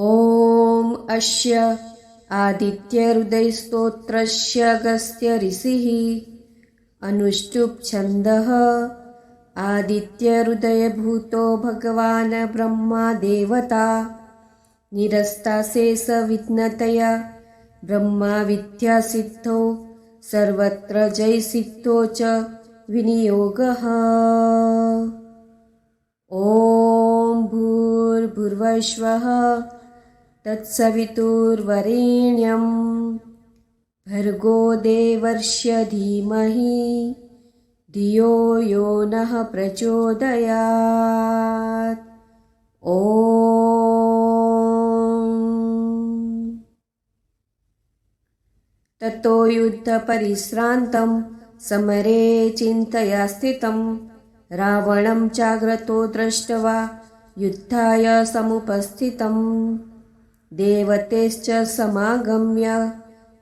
ॐ अस्य आदित्यहृदयस्तोत्रस्य अगस्त्य ऋषिः अनुष्टुप् छन्दः आदित्यहृदयभूतो भगवान् ब्रह्मा देवता निरस्ताशेषविघ्नतया ब्रह्मा विद्यासिद्धौ सर्वत्र जयसिद्धो च विनियोगः। ॐ भूर्भुवस्वः तत्सवितुर्वरेण्यं। भर्गो देवर्ष्य धीमहि धियो यो नः प्रचोदयात्। ॐ ततो युद्धपरिश्रान्तं समरे चिन्तया स्थितं। रावणं चाग्रतो दृष्ट्वा युद्धाय समुपस्थितं देवतेश्च समागम्य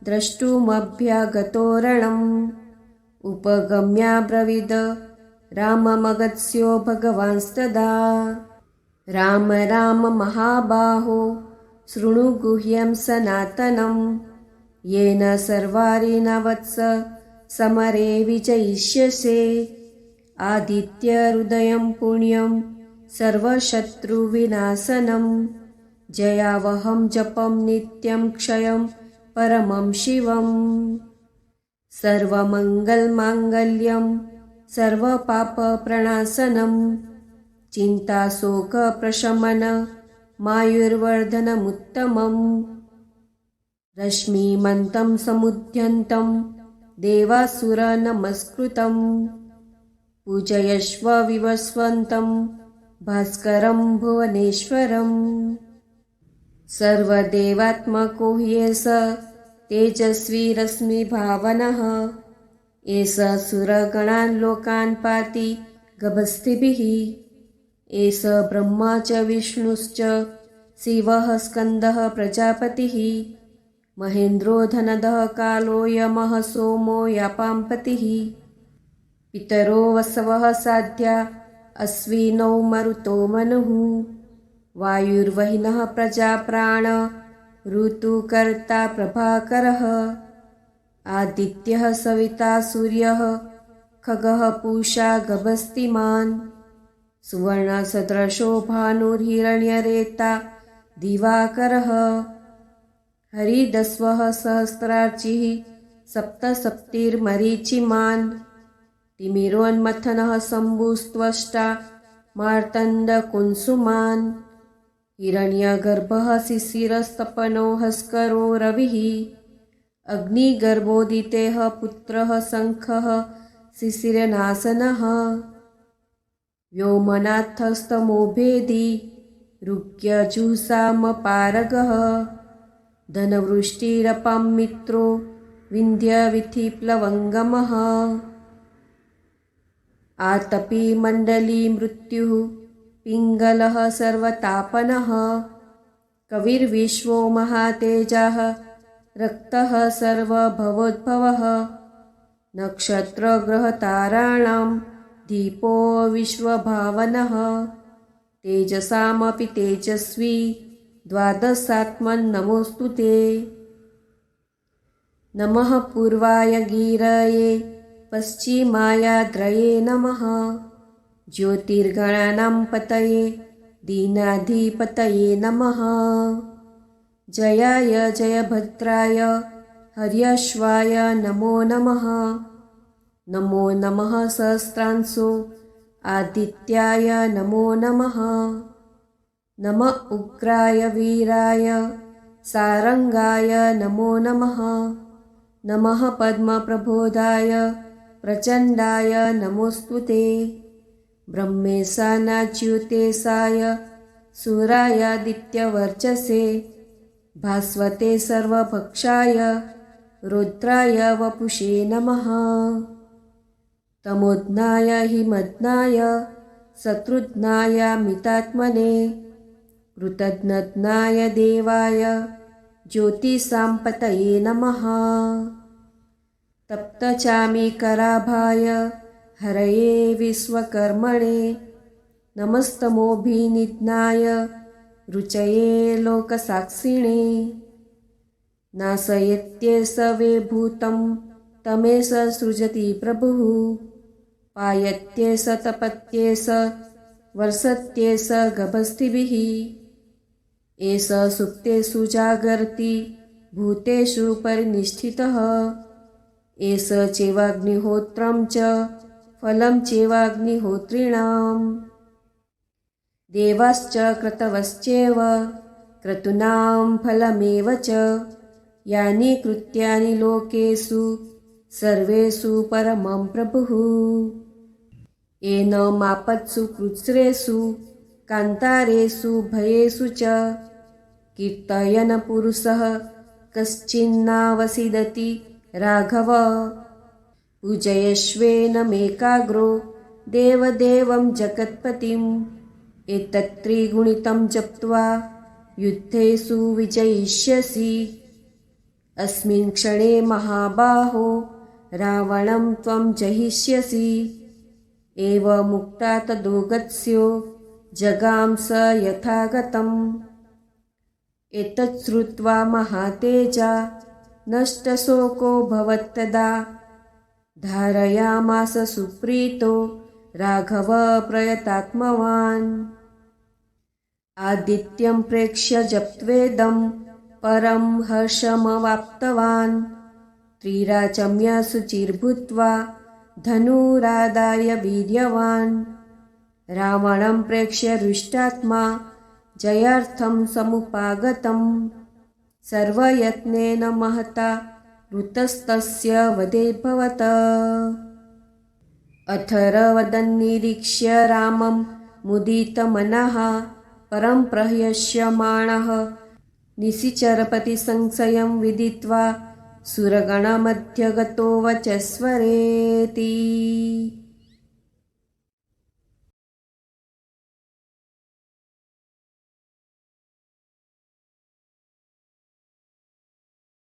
द्रष्टुमभ्यागतोरणम्। उपगम्याब्रवीद राममगत्स्यो भगवांस्तदा। राम राम महाबाहो शृणु गुह्यं सनातनं। येन सर्वारिणवत्स समरे विजयिष्यसे। आदित्यहृदयं पुण्यं सर्वशत्रुविनाशनं जयावहं जपं नित्यं क्षयं परमं शिवम् सर्वमङ्गलमाङ्गल्यं सर्वपापप्रणाशनं चिन्ताशोकप्रशमन मायुर्वर्धनमुत्तमम् रश्मिमन्तं समुद्यन्तं देवासुरनमस्कृतं। पूजयश्व विवस्वन्तं भास्करं भुवनेश्वरम् सर्वदेवात्मको ह्येष तेजस्वी रश्मिभावनः एष सुरगणान् लोकान् पाति गभस्तिभिः। एष ब्रह्मा च विष्णुश्च शिवः स्कन्दः प्रजापतिः। महेन्द्रो धनदः कालो यमः सोमो यापाम्पतिः। पितरो वसवः साध्या अश्विनौ मरुतो मनुः वायुर्वहिनः प्रजाप्राण ऋतुकर्ता प्रभाकरः आदित्यः सविता सूर्यः खगः पूषा गभस्तिमान् सुवर्णसदृशो भानुर्हिरण्यरेता दिवाकरः हरिदस्वः सहस्रार्चिः सप्तसप्तिर्मरीचिमान् तिमिरोन्मथनः शम्भुस्त्वष्टा मार्तण्डकुन्सुमान् हिरण्यगर्भः शिशिरस्तपनो हस्करो रविः। अग्निगर्भोदितेः पुत्रः शङ्खः शिशिरनाशनः। व्योमनाथस्तमोभेदी ऋग्यजुषामपारगः धनवृष्टिरपां मित्रो विन्ध्यविथिप्लवङ्गमः। आतपी मण्डली मृत्युः पिङ्गलः सर्वतापनः। कविर्विश्वो महातेजः रक्तः सर्वभवोद्भवः। नक्षत्रग्रहताराणां दीपो विश्वभावनः। तेजसामपि तेजस्वी द्वादशात्मन्नमोऽस्तु ते। नमः पूर्वाय गिरये पश्चिमायाद्रये नमः ज्योतिर्गणानां पतये दीनाधिपतये नमः। जयाय जयभद्राय हर्यश्वाय नमो नमः। नमो नमः सहस्रांशो आदित्याय नमो नमः। नम उग्राय वीराय सारङ्गाय नमो नमः। नमः पद्मप्रबोधाय प्रचण्डाय नमोऽस्तु ते ब्रह्मेशानाच्युतेशाय सुरायादित्यवर्चसे भास्वते सर्वभक्षाय रुद्राय वपुषे नमः। तमोज्ञाय हिमज्ञाय शत्रुघ्नाय मितात्मने कृतज्ञज्ञाय देवाय ज्योतिषाम्पतये नमः। तप्तचामीकराभाय हरये विश्वकर्मणे नमस्तमोभिनिज्ञाय रुचये लोकसाक्षिणे। नाशयत्ये भूतं तमेष सृजति प्रभुः। पायत्ये स तपत्ये स वर्षत्ये स गभस्तिभिः एष सुप्तेषु जागर्ति भूतेषु परिनिष्ठितः। एष चैवाग्निहोत्रं च फलं चैवाग्निहोत्रिणाम्। देवाश्च क्रतवश्चेव क्रतूनां फलमेव च। यानि कृत्यानि लोकेषु सर्वेषु परमं प्रभुः। येन मापत्सु कृत्स्रेषु कान्तारेषु भयेषु च। कीर्तयनपुरुषः कश्चिन्नावसिदति राघव। पूजयश्वेनमेकाग्रो देवदेवं जगत्पतिम्। एतत्त्रिगुणितं जप्त्वा युद्धेषु विजयिष्यसि अस्मिन् क्षणे महाबाहो रावणं त्वं जहिष्यसि एवमुक्ता तदोगत्स्यो जगां स यथागतम्। एतत् श्रुत्वा महातेजा नष्टशोको भवत्तदा धारयामास सुप्रीतो राघवप्रयतात्मवान् आदित्यं प्रेक्ष्य जप्त्वेदं परं हर्षमवाप्तवान्। त्रिराचम्यशुचिर्भूत्वा धनुरादाय वीर्यवान्। रावणं प्रेक्ष्य हृष्टात्मा जयार्थं समुपागतं सर्वयत्नेन महता ऋतस्तस्य वधेभवत् अथर्वदन्निरीक्ष्य रामं मुदितमनः परं प्रह्यष्यमाणः निशिचरपतिसंशयं विदित्वा सुरगणमध्यगतो वचस्वरेति